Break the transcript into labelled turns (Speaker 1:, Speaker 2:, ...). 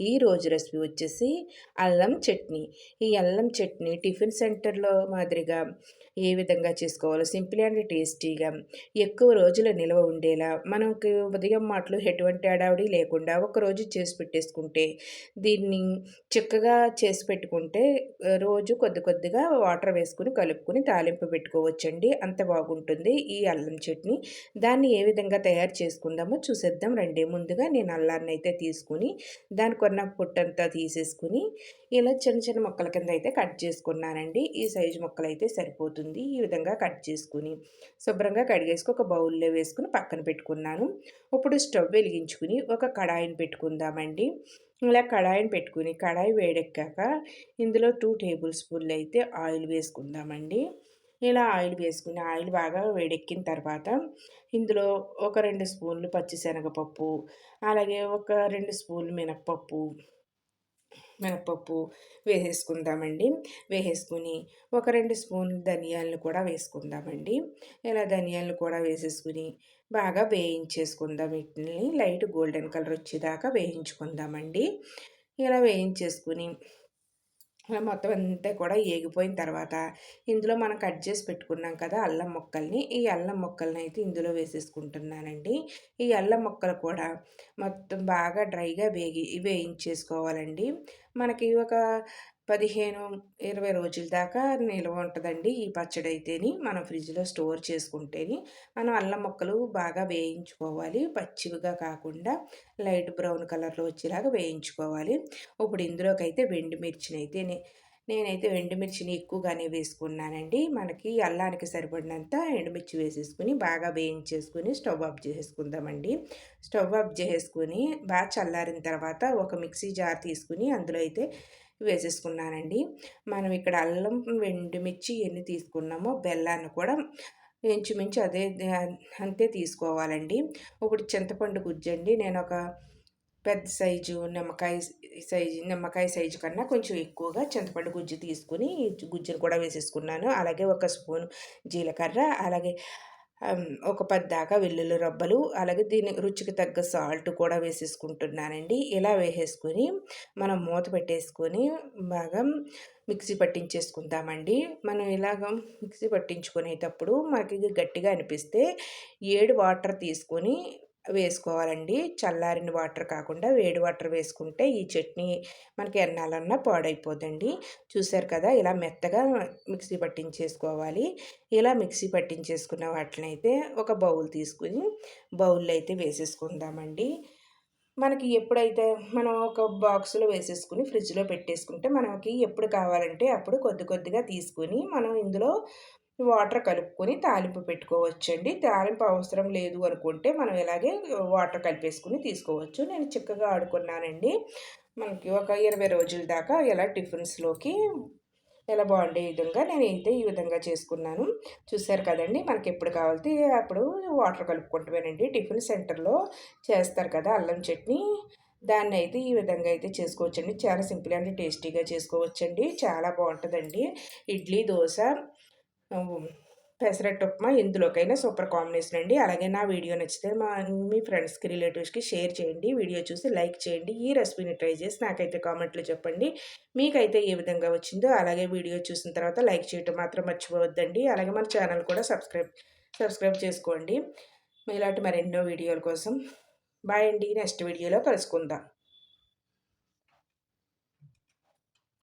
Speaker 1: ఈ రోజు రెసిపీ వచ్చేసి అల్లం చట్నీ. ఈ అల్లం చట్నీ టిఫిన్ సెంటర్లో మాదిరిగా ఏ విధంగా చేసుకోవాలో సింపుల్ అండ్ టేస్టీగా ఎక్కువ రోజులు నిల్వ ఉండేలా మనకు ఉదయం మాటలు ఎటువంటి అడావిడి లేకుండా ఒకరోజు చేసి పెట్టేసుకుంటే దీన్ని చక్కగా చేసి పెట్టుకుంటే రోజు కొద్ది కొద్దిగా వాటర్ వేసుకుని కలుపుకొని తాలింపు పెట్టుకోవచ్చండి. అంత బాగుంటుంది ఈ అల్లం చట్నీ. దాన్ని ఏ విధంగా తయారు చేసుకుందామో చూసేద్దాం రండి. ముందుగా నేను అల్లాన్ని అయితే తీసుకుని దాని కొన్న పొట్టంతా తీసేసుకుని ఇలా చిన్న చిన్న మొక్కల కింద అయితే కట్ చేసుకున్నానండి. ఈ సైజు మొక్కలు అయితే సరిపోతుంది. ఈ విధంగా కట్ చేసుకుని శుభ్రంగా కడిగేసుకు ఒక బౌల్లో వేసుకుని పక్కన పెట్టుకున్నాను. ఇప్పుడు స్టవ్ వెలిగించుకుని ఒక కడాయిని పెట్టుకుందామండి. ఇలా కడాయిని పెట్టుకుని కడాయి వేడెక్కాక ఇందులో టూ టేబుల్ స్పూన్లు అయితే ఆయిల్ వేసుకుందామండి. ఇలా ఆయిల్ వేసుకుని ఆయిల్ బాగా వేడెక్కిన తర్వాత ఇందులో ఒక రెండు స్పూన్లు పచ్చిశనగపప్పు అలాగే ఒక రెండు స్పూన్లు మినప్పప్పు మినపప్పు వేసేసుకుందామండి. వేసేసుకుని ఒక రెండు స్పూన్లు ధనియాలను కూడా వేసుకుందామండి. ఇలా ధనియాలను కూడా వేసేసుకుని బాగా వేయించేసుకుందాం వీటిని. లైట్ గోల్డెన్ కలర్ వచ్చేదాకా వేయించుకుందామండి. ఇలా వేయించేసుకుని మొత్తం అంతా కూడా ఏగిపోయిన తర్వాత ఇందులో మనం కట్ చేసి పెట్టుకున్నాం కదా అల్లం మొక్కల్ని. ఈ అల్లం మొక్కల్ని అయితే ఇందులో వేసేసుకుంటున్నానండి. ఈ అల్లం మొక్కలు కూడా మొత్తం బాగా డ్రైగా వేగి వేయించేసుకోవాలండి. మనకి ఒక పదిహేను ఇరవై రోజుల దాకా నిల్వ ఉంటుందండి ఈ పచ్చడి అయితేని మనం ఫ్రిడ్జ్లో స్టోర్ చేసుకుంటేని మనం అల్లం ముక్కలు బాగా వేయించుకోవాలి. పచ్చివిగా కాకుండా లైట్ బ్రౌన్ కలర్లో వచ్చేలాగా వేయించుకోవాలి. ఇప్పుడు ఇందులోకి అయితే వెండి మిర్చిని అయితేనే నేనైతే ఎండుమిర్చిని ఎక్కువగానే వేసుకున్నానండి. మనకి అల్లానికి సరిపడినంత ఎండుమిర్చి వేసేసుకుని బాగా వేయించేసుకుని స్టవ్ ఆఫ్ చేసేసుకుందామండి. స్టవ్ ఆఫ్ చేసుకుని బాగా చల్లారిన తర్వాత ఒక మిక్సీ జార్ తీసుకుని అందులో అయితే వేసేసుకున్నానండి. మనం ఇక్కడ అల్లం ఎండుమిర్చి ఎన్ని తీసుకున్నామో బెల్లాన్ని కూడా ఇంచుమించు అదే అంతే తీసుకోవాలండి. ఇప్పుడు చింతపండు గుజ్జండి. నేను ఒక పెద్ద సైజు నిమ్మకాయ సైజు నిమ్మకాయ సైజు కన్నా కొంచెం ఎక్కువగా చింతపండు గుజ్జు తీసుకుని గుజ్జును కూడా వేసేసుకున్నాను. అలాగే ఒక స్పూన్ జీలకర్ర అలాగే ఒక పద్దాకా వెల్లుల్లి రబ్బలు అలాగే దీని రుచికి తగ్గ సాల్ట్ కూడా వేసేసుకుంటున్నానండి. ఇలా వేసేసుకొని మనం మూత పెట్టేసుకొని బాగా మిక్సీ పట్టించేసుకుందామండి. మనం ఇలాగ మిక్సీ పట్టించుకునేటప్పుడు మనకి గట్టిగా అనిపిస్తే ఏడు వాటర్ తీసుకొని వేసుకోవాలండి. చల్లారిన వాటర్ కాకుండా వేడి వాటర్ వేసుకుంటే ఈ చట్నీ మనకి ఎన్నాలన్నా పాడైపోదండి. చూసారు కదా ఇలా మెత్తగా మిక్సీ పట్టించేసుకోవాలి. ఇలా మిక్సీ పట్టించేసుకున్న వాటిని అయితే ఒక బౌల్ తీసుకుని బౌల్లో అయితే వేసేసుకుందామండి. మనకి ఎప్పుడైతే మనం ఒక బాక్స్లో వేసేసుకుని ఫ్రిడ్జ్లో పెట్టేసుకుంటే మనకి ఎప్పుడు కావాలంటే అప్పుడు కొద్ది కొద్దిగా తీసుకుని మనం ఇందులో వాటర్ కలుపుకొని తాలింపు పెట్టుకోవచ్చండి. తాలింపు అవసరం లేదు అనుకుంటే మనం ఇలాగే వాటర్ కలిపేసుకుని తీసుకోవచ్చు. నేను చిక్కగా ఆడుకున్నానండి. మనకి ఒక ఇరవై రోజుల దాకా ఇలా టిఫిన్స్లోకి ఎలా బాగుండే విధంగా నేను అయితే ఈ విధంగా చేసుకున్నాను. చూశారు కదండి మనకి ఎప్పుడు కావాలితే అప్పుడు వాటర్ కలుపుకుంటామేనండి. టిఫిన్ సెంటర్లో చేస్తారు కదా అల్లం చట్నీ. దాన్ని అయితే ఈ విధంగా అయితే చేసుకోవచ్చండి. చాలా సింపుల్ అండ్ టేస్టీగా చేసుకోవచ్చండి. చాలా బాగుంటుందండి. ఇడ్లీ దోశ పెసరట్టు ఉప్మా ఇందులోకైనా సూపర్ కాంబినేషన్ అండి. అలాగే నా వీడియో నచ్చితే మా మీ ఫ్రెండ్స్కి రిలేటివ్స్కి షేర్ చేయండి. వీడియో చూసి లైక్ చేయండి. ఈ రెసిపీని ట్రై చేసి నాకైతే కామెంట్లో చెప్పండి. మీకైతే ఏ విధంగా వచ్చిందో అలాగే వీడియో చూసిన తర్వాత లైక్ చేయటం మాత్రం మర్చిపోవద్దండి. అలాగే మన ఛానల్ కూడా సబ్స్క్రైబ్ సబ్స్క్రైబ్ చేసుకోండి. ఇలాంటి మరెన్నో వీడియోల కోసం. బాయ్ అండి. నెక్స్ట్ వీడియోలో కలుసుకుందాం.